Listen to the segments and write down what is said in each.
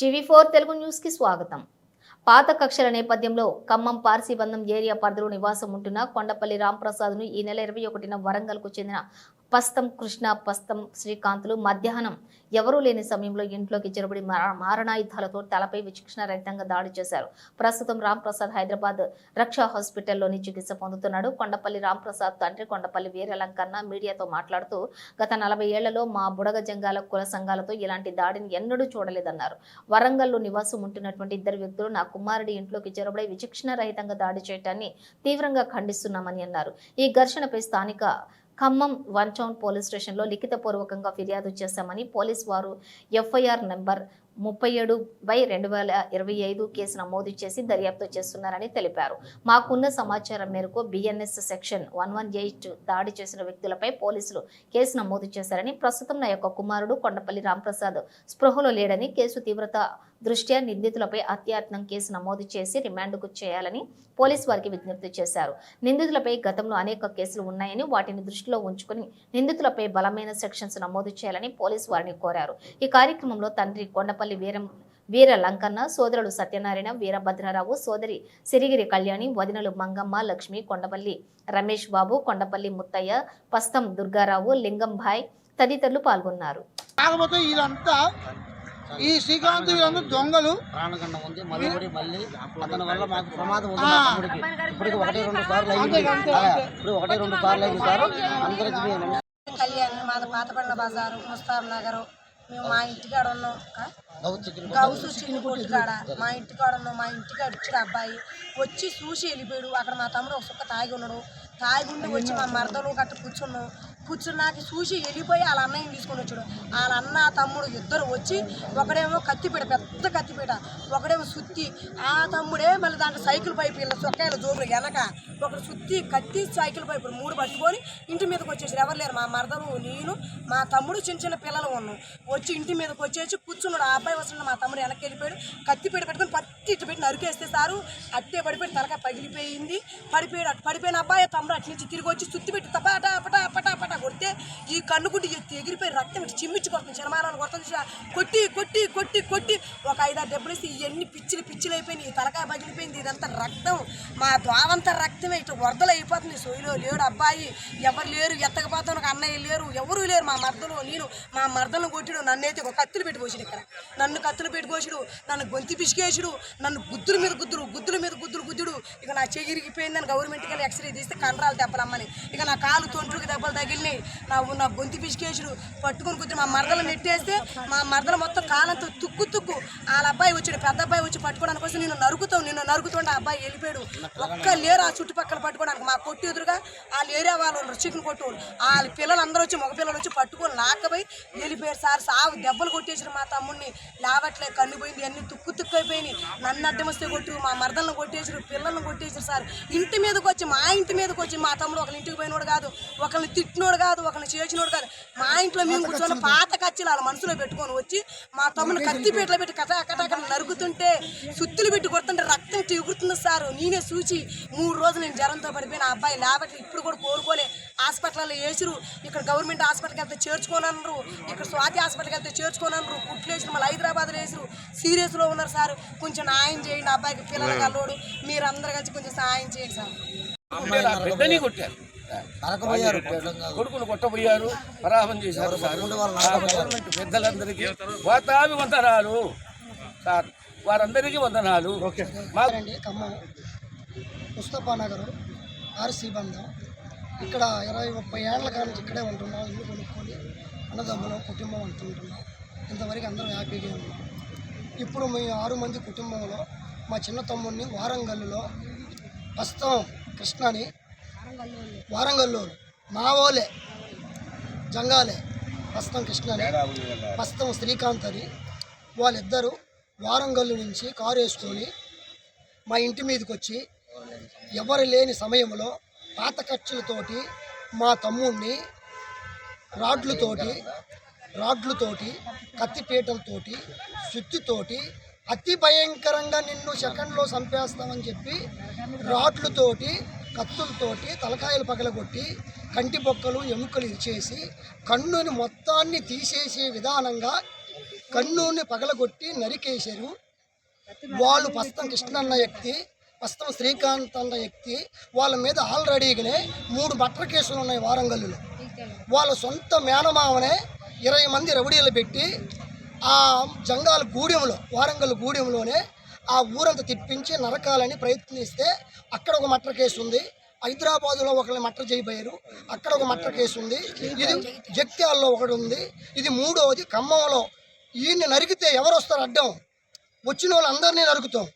TV four Telugu న్యూస్కి స్వాగతం. పాత కక్షల నేపథ్యంలో ఖమ్మం పార్సీబంధం ఏరియా పరిధిలో నివాసం ఉంటున్న కొండపల్లి రాంప్రసాద్ను ఈ నెల ఇరవై ఒకటిన వరంగల్కు చెందిన పస్తం కృష్ణ పస్తం శ్రీకాంతులు మధ్యాహ్నం ఎవరూ లేని సమయంలో ఇంట్లోకి జరబడి మారణాయుధాలతో తలపై విచక్షణ రహితంగా దాడి చేశారు. ప్రస్తుతం రాంప్రసాద్ హైదరాబాద్ రక్షా హాస్పిటల్లోని చికిత్స పొందుతున్నాడు. కొండపల్లి రాంప్రసాద్ తండ్రి కొండపల్లి వీరలంకన్న మీడియాతో మాట్లాడుతూ గత నలభై ఏళ్ళలో మా బుడగ జంగాల కుల సంఘాలతో ఇలాంటి దాడిని ఎన్నడూ చూడలేదన్నారు. వరంగల్లో నివాసం ఉంటున్నటువంటి ఇద్దరు వ్యక్తులు నా కుమారుడి ఇంట్లోకి చెరబడి విచక్షణ రహితంగా దాడి చేయటాన్ని తీవ్రంగా ఖండిస్తున్నామని అన్నారు. ఈ ఘర్షణపై స్థానిక ఖమ్మం వన్ టౌన్ పోలీస్ స్టేషన్లో లిఖితపూర్వకంగా ఫిర్యాదు చేశామని పోలీస్ వారు ఎఫ్ఐఆర్ నెంబర్ ముప్పై ఏడు బై రెండు వేల ఇరవై ఐదు కేసు నమోదు చేసి దర్యాప్తు చేస్తున్నారని తెలిపారు. మాకున్న సమాచారం మేరకు BNS section one one eight దాడి చేసిన వ్యక్తులపై పోలీసులు కేసు నమోదు చేశారని ప్రస్తుతం నా యొక్క కుమారుడు కొండపల్లి రాంప్రసాద్ స్పృహలో లేడని కేసు తీవ్రత దృష్ట్యా నిందితులపై అత్యాత్నం కేసు నమోదు చేసి రిమాండ్కు చేయాలని పోలీసు వారికి విజ్ఞప్తి చేశారు. నిందితులపై గతంలో అనేక కేసులు ఉన్నాయని వాటిని దృష్టిలో ఉంచుకుని నిందితులపై బలమైన సెక్షన్స్ నమోదు చేయాలని పోలీసు వారిని కోరారు. ఈ కార్యక్రమంలో తండ్రి కొండపల్లి వీరం వీర లంకన్న సోదరుడు సత్యనారాయణ వీరభద్రరావు సోదరి సిరిగిరి కళ్యాణి వదినలు మంగమ్మ లక్ష్మి కొండపల్లి రమేష్ బాబు కొండపల్లి ముత్తయ్య పస్తం దుర్గారావు లింగంభాయ్ తదితరులు పాల్గొన్నారు. ఈ శ్రీకాంత్ వీళ్ళంతా దొంగలు. ప్రాణగండం ఉంది. మళ్ళీ మళ్ళీ అతని వల్ల మాకు ప్రమాదం ఉంది. ఆ. మా తమ్ముడికి ఇప్పుడు ఒకటి రెండు సార్లు అయింది. అంతే, ఆ, అంతే. ఇప్పుడు ఒకటి రెండు సార్లు అయింది సార్. అందరికి మేము నమస్కారం. కళ్యాణ్ మాది పాతపడిన బజారు ముస్తాబ్ నగరు. మేము మా ఇంటికాడ ఉన్నాం. గౌసు కొట్టుకాడ. మా ఇంటికాడ ఉన్నాం. మా ఇంటికాడ వచ్చాడు అబ్బాయి వచ్చి చూసి వెళ్ళిపోయాడు. అక్కడ మా తమ్ముడు ఒక సుక్క తాగి ఉన్నాడు. తాగి ఉండి వచ్చి మా మరదలు గట్ట కూర్చున్నాం. కూర్చున్నాక చూసి వెళ్ళిపోయి వాళ్ళ అన్నయ్యని తీసుకొని వచ్చాడు. వాళ్ళ అన్న తమ్ముడు ఇద్దరు వచ్చి ఒకడేమో కత్తిపీట పెద్ద కత్తిపీట ఒకడేమో సుత్తి. ఆ తమ్ముడే మళ్ళీ దాంట్లో సైకిల్ పైపు వెళ్ళి చొక్కాయల జోబులు వెనక ఒకడు సుత్తి కత్తి సైకిల్ పైపు మూడు పట్టుకొని ఇంటి మీదకి వచ్చేసారు. ఎవరు లేరు? మా మరదలు నేను మా తమ్ముడు చిన్న చిన్న పిల్లలు ఉన్నాం. వచ్చి ఇంటి మీదకి వచ్చేసి కూర్చున్నాడు. ఆ అబ్బాయి వస్తున్నాడు. మా తమ్ముడు వెనక్కి వెళ్ళిపోయాడు. కత్తిపీట పెట్టుకొని పత్తి ఇటు పెట్టి నరికేస్తే సారు అట్టే పడిపోయి తలకాయ పగిలిపోయింది. పడిపోయాడు. అటు పడిపోయిన అబ్బాయి తమ్ముడు అటు నుంచి తిరిగి వచ్చి సుత్తి పెట్టి తప్ప పటా పటా పటా కొడితే ఈ కన్నుగుడ్డి ఎత్తి ఎగిరిపోయి రక్తం ఇటు చిమ్మిచ్చి కొడుతుంది చిన్నమానాన్ని కొడుతుంది కొట్టి కొట్టి కొట్టి కొట్టి ఒక ఐదారు దెబ్బలు ఇస్తే ఇవన్నీ పిచ్చిలు పిచ్చిలు అయిపోయినాయి. ఈ తలకాయ పగిలిపోయింది ఇదంతా రక్తం. మా ద్వావంతా రక్తమే. ఇటు వరదలు అయిపోతుంది. సోయిలో లేడు అబ్బాయి. ఎవరు లేరు? ఎత్తకపోతాను అన్నయ్య లేరు. ఎవరు లేరు? మా మర్దలు నేను. మా మర్దలను కొట్టిడు. నన్నైతే ఒక కత్తులు పెట్టిపోసాడు ఇక్కడ. నన్ను కత్తులు పెట్టిపోసాడు నన్ను గొంతి పిసికేసాడు. నన్ను గుద్దుల మీద గుద్దురు. గుద్దుల మీద గుద్దురు గుద్దుడు. ఇక నా చెయ్యి ఇరిగిపోయిందని గవర్నమెంట్కి వెళ్ళి ఎక్స్రే తీస్తే కండరాలు దెబ్బలమ్మని. ఇక నా కాలు తొంట్రుకి దెబ్బలు తగిలినాయి. నా నా బొంతి పిసికేసాడు పట్టుకుని కుదిరి మా మరదలు నెట్టేస్తే మా మరదలు మొత్తం కాలంతో తుక్కు తుక్కు వాళ్ళ అబ్బాయి వచ్చాడు. పెద్ద అబ్బాయి వచ్చి పట్టుకోవడానికి వస్తే నేను నరుకుతావు నిన్ను నరుకుతుంటే ఆ అబ్బాయి వెళ్ళిపోయాడు. ఒక్క లేరు ఆ చుట్టుపక్కల పట్టుకోవడానికి. మా కొట్టు ఎదురుగా వాళ్ళు ఏరియా వాళ్ళు చికెన్ కొట్టు వాళ్ళ. పిల్లలు అందరూ వచ్చి మగ పిల్లలు వచ్చి పట్టుకొని లాకపోయి వెళ్ళిపోయారు. సార్ సాగు దెబ్బలు కొట్టేసారు మా తమ్ముడిని. లేవట్లే కన్ను పోయింది అన్ని తుక్కు తుక్కు అయిపోయినాయి. నన్ను అడ్డమస్తే కొట్టు మా మరదలను కొట్టేసారు పిల్లల్ని కొట్టేసారు సార్. ఇంటి మీదకి వచ్చి మా ఇంటి మీదకి వచ్చి మా తమ్ముడు ఒకరి ఇంటికి పోయినోడు కాదు ఒకరిని తిట్టినోడు కాదు ఒకరిని చేసి చేసినోడు కాదు. మా ఇంట్లో మేము కూర్చొని పాత కచ్చిలు వాళ్ళ మనసులో పెట్టుకొని వచ్చి మా తమ్ముని కత్తిపీటలో పెట్టి కటా కటా నరుకుతుంటే సుత్తులు పెట్టి కొడుతుంటే రక్తం ఎగురుతుంది సార్. నేనే చూసి మూడు రోజులు నేను జ్వరంతో పడిపోయిన ఆ అబ్బాయి లేబట్టి ఇప్పుడు కూడా కోరుకోలే హాస్పిటల్లో వేసిరు. ఇక్కడ గవర్నమెంట్ హాస్పిటల్కి వెళ్తే చేర్చుకోనన్నారు ఇక్కడ స్వాతి హాస్పిటల్కి వెళ్తే చేర్చుకోనన్నారు కుట్లు వేసిరు మళ్ళీ హైదరాబాద్లో వేసిరు. సీరియస్లో ఉన్నారు సార్. కొంచెం న్యాయం చేయండి అబ్బాయికి పిల్లలు కల్లోడు. మీరు అందరు కలిసి కొంచెం సహాయం చేయండి సార్. పెద్దని కొట్టారు. కొడుకులు కొట్టబోయారు పరాభం చేశారు సార్. గవర్నమెంట్ పెద్దలందరికీ వాతావి వందనాలు. సార్ వారందరికీ వందనాలు. మాకు అండి ఖమ్మం. ముస్తఫా నగర్ ఆర్సీ బంధం. ఇక్కడ ఇరవై ముప్పై ఏళ్ళ కాలం ఇక్కడే ఉంటున్నాం ఇల్లు కొనుక్కొని అన్నదమ్ములు కుటుంబం అంటుంటున్నాం ఇంతవరకు అందరం హ్యాపీగా ఉన్నాం. ఇప్పుడు మీ ఆరు మంది కుటుంబంలో మా చిన్న తమ్ముడిని వారంగల్లులో ప్రస్తుతం కృష్ణని వారంగల్లు మావోలే జంగాలే. ప్రస్తుతం కృష్ణని. ప్రస్తుతం శ్రీకాంత్ అని వాళ్ళిద్దరూ వారంగల్లు నుంచి కారు వేసుకొని మా ఇంటి మీదకి వచ్చి ఎవరు లేని సమయంలో పాత ఖర్చులతోటి మా తమ్ముడిని రాడ్లతోటి రాడ్లతోటి కత్తిపీటలతోటి సుత్తితోటి అతి భయంకరంగా నిన్ను సెకండ్లో చంపేస్తామని చెప్పి రాడ్లతోటి కత్తులతోటి తలకాయలు పగలగొట్టి కంటి బొక్కలు ఎముకలు ఇరిచేసి కన్నుని మొత్తాన్ని తీసేసే విధానంగా కన్నుని పగలగొట్టి నరికేశారు. వాళ్ళు ప్రస్తుతం కృష్ణన్న వ్యక్తి ప్రస్తుతం శ్రీకాంత్ అన్న వ్యక్తి వాళ్ళ మీద ఆల్రెడీగానే మూడు బట్టల కేసులు ఉన్నాయి వారంగల్లులో. వాళ్ళ సొంత మేనమావనే ఇరవై మంది రౌడీలు పెట్టి ఆ జంగాల గూడెంలో వారంగల్ గూడెంలోనే ఆ ఊరంతా తిప్పించి నరకాలని ప్రయత్నిస్తే అక్కడ ఒక మట్ర కేసు ఉంది. హైదరాబాదులో ఒకరిని మట్ర చేయబోయారు. అక్కడ ఒక మట్ర కేసు ఉంది. ఇది జగిత్యాల్లో ఒకటి ఉంది. ఇది మూడవది ఖమ్మంలో ఈయన్ని నరికితే ఎవరు వస్తారు అడ్డం? వచ్చిన వాళ్ళందరినీ నరుకుతాం.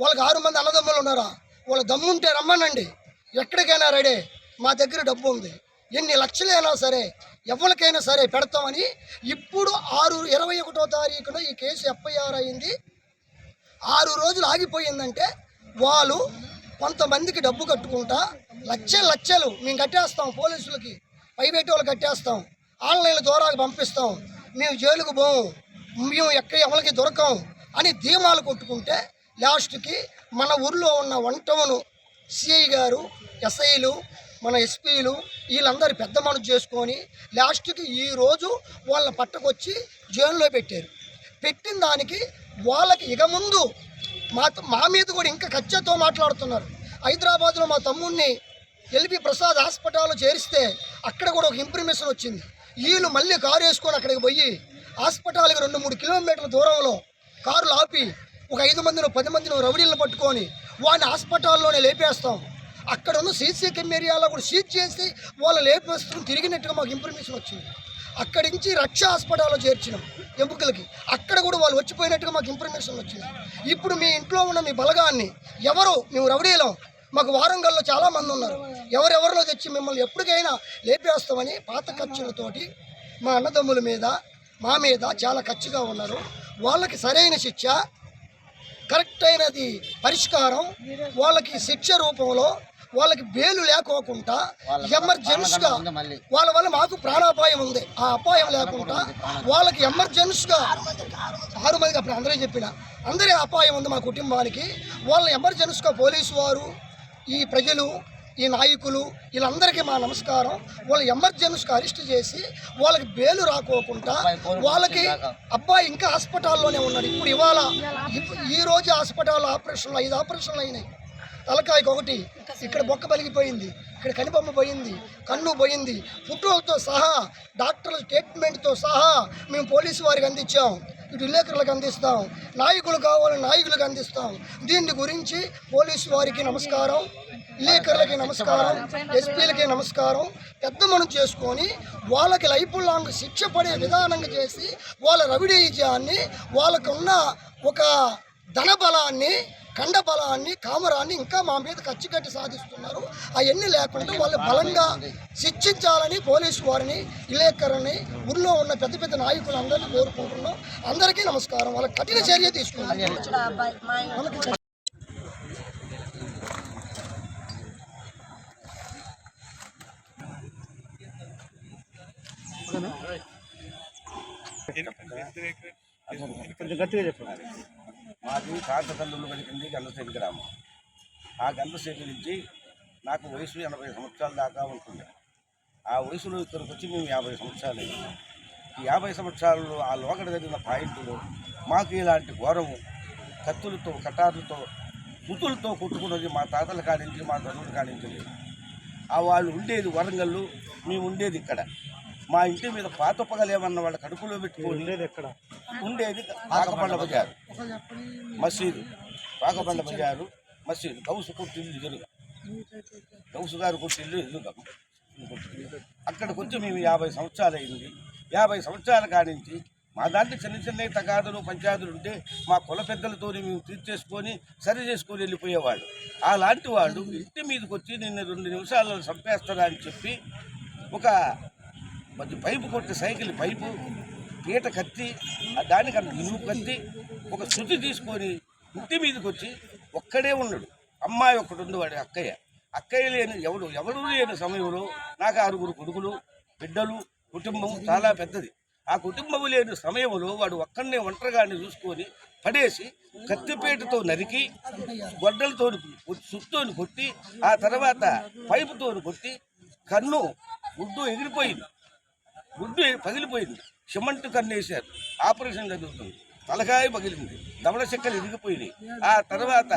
వాళ్ళకి ఆరు మంది అన్నదమ్ములు ఉన్నారా? వాళ్ళ దమ్ముంటే రమ్మనండి. ఎక్కడికైనా రెడీ. మా దగ్గర డబ్బు ఉంది. ఎన్ని లక్షలైనా సరే ఎవరికైనా సరే పెడతామని ఇప్పుడు ఆరు ఇరవై ఒకటో తారీఖున ఈ కేసు ఎఫ్ఐఆర్ అయింది. ఆరు రోజులు ఆగిపోయిందంటే వాళ్ళు కొంతమందికి డబ్బు కట్టుకుంటా లక్షలు లక్షలు మేము కట్టేస్తాం పోలీసులకి ప్రైవేట్ వాళ్ళు కట్టేస్తాం ఆన్లైన్ ద్వారా పంపిస్తాం మేము జైలుకు పోము మేము ఎక్కడ ఎవరికి దొరకం అని ధీమాలు కొట్టుకుంటే లాస్ట్కి మన ఊర్లో ఉన్న వంటమును సిఐ గారు ఎస్ఐలు మన ఎస్పీలు వీళ్ళందరూ పెద్ద మనసు చేసుకొని లాస్ట్కి ఈరోజు వాళ్ళని పట్టుకొచ్చి జైల్లో పెట్టారు. పెట్టిన దానికి వాళ్ళకి ఇక ముందు మా మా మీద కూడా ఇంకా కచ్చతో మాట్లాడుతున్నారు. హైదరాబాద్లో మా తమ్ముడిని ఎల్బి ప్రసాద్ హాస్పిటల్లో చేరిస్తే అక్కడ కూడా ఒక ఇంప్రిమేషన్ వచ్చింది. వీళ్ళు మళ్ళీ కారు వేసుకొని అక్కడికి పోయి హాస్పిటల్కి రెండు మూడు కిలోమీటర్ల దూరంలో కారులు ఆపి ఒక ఐదు మందిని పది మందిని రౌడీలను పట్టుకొని వాడిని హాస్పిటల్లోనే లేపేస్తాం. అక్కడ ఉన్న సీసీ కెమెరాలో కూడా సీజ్ చేసి వాళ్ళు లేపేస్తూ తిరిగినట్టుగా మాకు ఇంప్రిమేషన్ వచ్చింది. అక్కడి నుంచి రక్ష హాస్పిటల్లో చేర్చినాం ఎముకలకి అక్కడ కూడా వాళ్ళు వచ్చిపోయినట్టుగా మాకు ఇన్ఫర్మేషన్ వచ్చింది. ఇప్పుడు మీ ఇంట్లో ఉన్న మీ బలగాన్ని ఎవరు మేము రౌడీలం. మాకు వారంగల్లో చాలా మంది ఉన్నారు. ఎవరెవరిలో తెచ్చి మిమ్మల్ని ఎప్పటికైనా లేపేస్తామని పాత ఖర్చులతోటి మా అన్నదమ్ముల మీద మా మీద చాలా ఖర్చుగా ఉన్నారు. వాళ్ళకి సరైన శిక్ష కరెక్ట్ అయినది పరిష్కారం వాళ్ళకి శిక్ష రూపంలో వాళ్ళకి బేలు లేకోకుండా ఎమర్జెన్సీగా వాళ్ళ వల్ల మాకు ప్రాణాపాయం ఉంది. ఆ అపాయం లేకుండా వాళ్ళకి ఎమర్జెన్సీగా ఆరు మందికి అప్పుడు అందరూ చెప్పిన? అందరి అపాయం ఉంది మా కుటుంబానికి. వాళ్ళని ఎమర్జెన్సీగా పోలీసు వారు ఈ ప్రజలు ఈ నాయకులు వీళ్ళందరికీ మా నమస్కారం. వాళ్ళు ఎమర్జెన్సీగా అరెస్ట్ చేసి వాళ్ళకి బేలు రాకోకుండా వాళ్ళకి అబ్బాయి ఇంకా హాస్పిటల్లోనే ఉన్నాడు. ఇప్పుడు ఇవాళ ఈ రోజు హాస్పిటల్ ఆపరేషన్లు ఐదు ఆపరేషన్లు అయినాయి. తలకాయకి ఒకటి. ఇక్కడ బొక్క పలిగిపోయింది. ఇక్కడ కనిబొమ్మ పోయింది. కన్ను పోయింది. ఫోటోలతో సహా డాక్టర్ల స్టేట్మెంట్తో సహా మేము పోలీసు వారికి అందించాం. ఇటు విలేకరులకు అందిస్తాం. నాయకులు కావాలని నాయకులకు అందిస్తాం. దీని గురించి పోలీసు వారికి నమస్కారం విలేకరులకి నమస్కారం ఎస్పీలకి నమస్కారం పెద్ద మనం చేసుకొని వాళ్ళకి లైఫ్ లాంగ్ శిక్ష పడే విధానంగా చేసి వాళ్ళ రవిడీజాన్ని వాళ్ళకున్న ఒక ధన బలాన్ని కండ బలాన్ని కామరాన్ని ఇంకా మా మీద ఖర్చు కట్టి సాధిస్తున్నారు. అవన్నీ లేకుండా వాళ్ళు బలంగా శిక్షించాలని పోలీసు వారిని విలేకరుని ఊళ్ళో ఉన్న పెద్ద పెద్ద నాయకులందరినీ కోరుకుంటున్నాం. అందరికీ నమస్కారం. వాళ్ళకి కఠిన చర్య తీసుకున్నాం వచ్చాడు ఆ అబ్బాయి మా ఇంటి మాది కాంతతల్లులు పలికింది గంధసేని గ్రామం. ఆ గంధసేని నుంచి నాకు వయసు ఎనభై సంవత్సరాల దాకా ఉంటుంది. ఆ వయసులో ఇక్కడికి వచ్చి మేము యాభై సంవత్సరాలు ఈ యాభై సంవత్సరాలు ఆ లోకడ జరిగిన పాయింట్లు మాకు ఇలాంటి ఘోరము కత్తులతో కటారులతో కుతులతో కొట్టుకున్నది మా తాతల కాడించి మా తల్లుల కాడించలేదు ఆ వాళ్ళు ఉండేది వరంగల్లు మేము ఉండేది ఇక్కడ. మా ఇంటి మీద పాత పగలేమన్న వాళ్ళ కడుపులో పెట్టుకొని ఉండేది ఎక్కడ? ఉండేది పాకపండ బజారు. మసీదు. పాకపండ బజారు. మసీదు. గౌసు కొట్టిల్లు ఎదురుగా. గౌసు గారు కొట్టిల్లు ఎదురుగా. అక్కడికి వచ్చి మేము యాభై సంవత్సరాలు అయింది. యాభై సంవత్సరాల కానించి మా దాంట్లో చిన్న చిన్న తగాదులు పంచాయతీలు ఉంటే మా కుల పెద్దలతో మేము తీర్చేసుకొని సరి చేసుకొని వెళ్ళిపోయేవాళ్ళు. అలాంటి వాళ్ళు ఇంటి మీదకి వచ్చి నిన్న రెండు నిమిషాల్లో చంపేస్తారా అని చెప్పి ఒక మరి పైపు కొట్టే సైకిల్ పైపు పీట కత్తి ఆ దానికన్నా ఇనుము కత్తి ఒక శృతి తీసుకొని ఇంటి మీదకి వచ్చి ఒక్కడే ఉన్నాడు అమ్మాయి ఒకటి ఉంది వాడి అక్కయ్య. అక్కయ్య లేని ఎవడు ఎవరు లేని సమయంలో నాకు ఆరుగురు కొడుకులు బిడ్డలు కుటుంబం చాలా పెద్దది. ఆ కుటుంబం లేని సమయంలో వాడు ఒక్కడనే ఒంటరిగాన్ని చూసుకొని పడేసి కత్తిపేటతో నరికి గొడ్డలతో సుత్తోని కొట్టి ఆ తర్వాత పైపుతో కొట్టి కన్ను గుడ్డు ఎగిరిపోయింది. గుడ్డు పగిలిపోయింది. సిమెంట్ కన్నేశారు ఆపరేషన్ జరుగుతుంది. తలకాయ పగిలింది. దవడ చెక్కలు ఇరిగిపోయినాయి. ఆ తర్వాత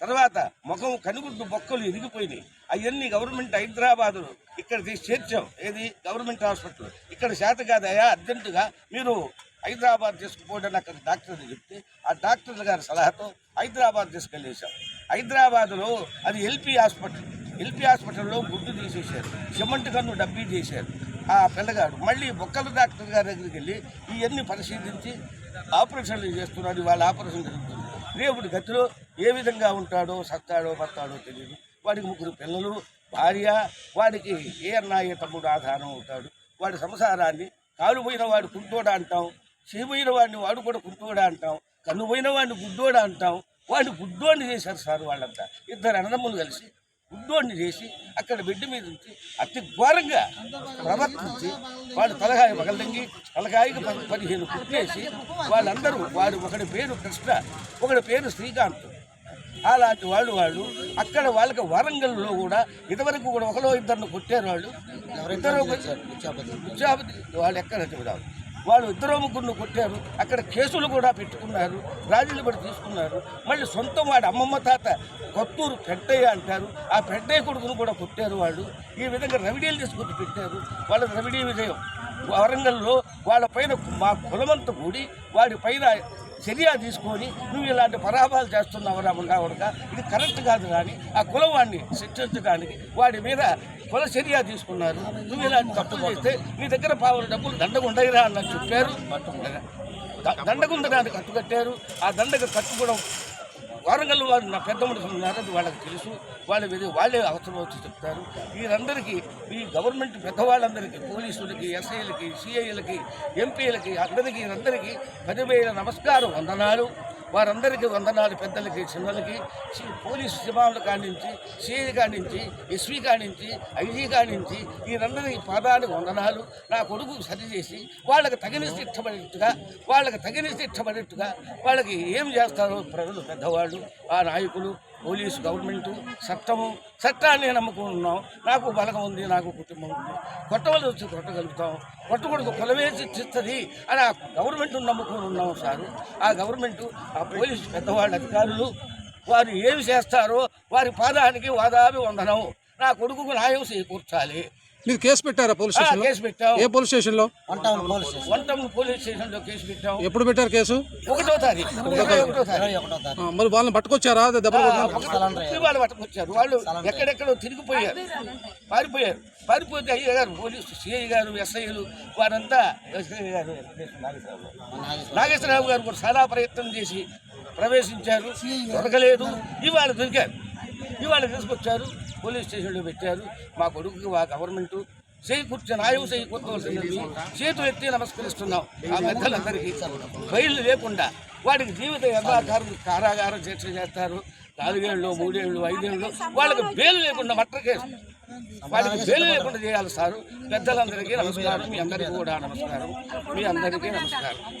తర్వాత ముఖం కనుగుడ్డు బొక్కలు ఇరిగిపోయినాయి. అవన్నీ గవర్నమెంట్ హైదరాబాదులో ఇక్కడ తీసి చేర్చాం. ఏది? Government hospital. ఇక్కడ శాత కాదయా అర్జెంటుగా మీరు హైదరాబాద్ తీసుకుపోవడం అక్కడ డాక్టర్లు చెప్తే ఆ డాక్టర్ల గారి సలహాతో హైదరాబాద్ తీసుకెళ్ళేసాం హైదరాబాదులో అది ఎల్పి హాస్పిటల్. ఎల్పి హాస్పిటల్లో గుడ్డు తీసేశారు. సిమెంట్ కన్ను డబ్బీ చేశారు. ఆ పిల్లగాడు మళ్ళీ బొక్కల డాక్టర్ గారి దగ్గరికి వెళ్ళి ఇవన్నీ పరిశీలించి ఆపరేషన్లు చేస్తున్నాడు వాళ్ళ ఆపరేషన్ జరుగుతుంది. రేపు గతిలో ఏ విధంగా ఉంటాడో సత్తాడో బత్తాడో తెలియదు వాడికి ముగ్గురు పిల్లలు భార్య వాడికి ఏ అన్నా ఏ తమ్ముడు ఆధారం అవుతాడు వాడి సంసారాన్ని కాలు పోయిన వాడు కుంటోడా అంటాం చేయబోయిన వాడిని వాడు కూడా కుంటోడా అంటాం కన్ను పోయిన వాడిని గుడ్డోడా అంటాం. వాడిని గుడ్డోడిని చేశారు సార్ వాళ్ళంతా. ఇద్దరు అన్నదమ్ములు కలిసి గుడ్డోడిని చేసి అక్కడ బిడ్డ మీద ఉంచి అతి ఘోరంగా ప్రవర్తించి వాడు తలకాయ పగలంగి తలకాయకి పది పదిహేను కుట్టేసి వాళ్ళందరూ వాడు ఒకడి పేరు కృష్ణ ఒకడి పేరు శ్రీకాంత్. అలాంటి వాళ్ళు వాళ్ళు అక్కడ వాళ్ళకి వరంగల్లో కూడా ఇదివరకు కూడా ఒకలో ఇద్దరిని కొట్టారు వాళ్ళు. ఇద్దరు వాళ్ళు ఎక్కడ చెబుదాం వాళ్ళు ఇద్దరు ముగ్గురిని కొట్టారు. అక్కడ కేసులు కూడా పెట్టుకున్నారు. రాజీలు కూడా తీసుకున్నారు. మళ్ళీ సొంతం వాడి అమ్మమ్మ తాత కొత్తూరు పెద్దయ్య అంటారు. ఆ పెద్దయ్య కొడుకును కూడా కొట్టారు వాళ్ళు. ఈ విధంగా రవిడీలు తీసుకొచ్చి పెట్టారు. వాళ్ళ రవిడీ విజయం. వరంగల్లో వాళ్ళ పైన మా కులమంతా కూడి వాడి పైన చర్య తీసుకొని నువ్వు ఇలాంటి పరాభాలు చేస్తున్నావు రాముడావుడుక ఇది కరెక్ట్ కాదు కానీ ఆ కులం శిక్షించడానికి వాడి మీద కుల చర్య తీసుకున్నారు. నువ్వు ఇలాంటి తప్పులు చేస్తే నీ దగ్గర పావుల డబ్బులు దండగుండగిరా ఉండయిరా అన్నట్టు చెప్పారు. ద- దండకుంద దాన్ని కట్టుకట్టారు ఆ దండకు కట్టుకోవడం వారంగల్ వారు నా పెద్ద మనుషులు ఉన్నారు వాళ్ళకి తెలుసు. వాళ్ళ మీద వాళ్ళే అవసరం వచ్చి చెప్తారు. వీరందరికీ ఈ గవర్నమెంట్ పెద్దవాళ్ళందరికీ పోలీసులకి ఎస్ఐలకి సిఐలకి ఎంపీలకి అందరికీ అందరికీ పదివేల నమస్కారం వందనాలు. వారందరికీ వందనాలు పెద్దలకి చిన్నలకి పోలీసు శివాముల కానించి సిఐ కానించి ఎస్వి కానించి ఐజీ కానించి వీరందరి పాదాలు వందనాలు. నా కొడుకు సరిచేసి వాళ్ళకి తగిన శిక్షపడేట్టుగా వాళ్ళకి తగిన శిక్షపడేట్టుగా వాళ్ళకి ఏం చేస్తారో ప్రజలు పెద్దవాళ్ళు ఆ నాయకులు పోలీసు గవర్నమెంటు చట్టము చట్టాన్ని నమ్ముకుని ఉన్నాం నాకు బలగం ఉంది నాకు కుటుంబం ఉంది. కొట్టవలసి వచ్చి కొట్టగలుగుతాం. కొట్టకూడదు కొలవేసి శిక్షిస్తుంది అని ఆ గవర్నమెంట్ను నమ్ముకుని ఉన్నాం సారు. ఆ గవర్నమెంటు ఆ పోలీసు పెద్దవాళ్ళ అధికారులు వారు ఏమి చేస్తారో వారి పాదానికి వాదాభి వందనం నా కొడుకుకు న్యాయం చేకూర్చాలి. మీరు కేసు పెట్టారా పోలీస్ స్టేషన్లో కేసు పెట్టాం. ఏ పోలీస్ స్టేషన్. లో వన్ టౌన్ పోలీస్ స్టేషన్లో కేసు పెట్టాం. ఎప్పుడు పెట్టారు కేసు? ఒకటో తారీఖు. ఇరవై ఒకటో తారీఖు. ఆ, మరి వాళ్ళని పట్టుకొచ్చారా? వాళ్ళు పట్టుకొచ్చారు. వాళ్ళు ఎక్కడెక్కడో తిరిగిపోయారు. పారిపోయారు. పారిపోతే అయ్య గారు పోలీసు సిఐ గారు ఎస్ఐలు వారంతా ఎస్ఐ గారు నాగేశ్వరరావు గారు కూడా చాలా ప్రయత్నం చేసి ప్రవేశించారు. దొరకలేదు. ఇవాళ దొరికారు. ఇవాళ తీసుకొచ్చారు. పోలీస్ స్టేషన్లో పెట్టారు. మా కొడుకుకి మా గవర్నమెంట్ చేకూర్చి న్యాయం చేకూర్చవలసింది చేతులు ఎత్తి నమస్కరిస్తున్నాం. ఆ పెద్దలందరికీ బయలు లేకుండా వాడికి జీవిత యథాకారం కారాగారం శిక్ష చేస్తారు. నాలుగేళ్ళు మూడేళ్ళు ఐదేళ్ళు వాళ్ళకి బెయిల్ లేకుండా మటర్ కేసు. వాళ్ళకి బెయిల్ లేకుండా చేయాలి సారు. పెద్దలందరికీ నమస్కారం. మీ అందరికీ కూడా నమస్కారం. మీ అందరికీ నమస్కారం.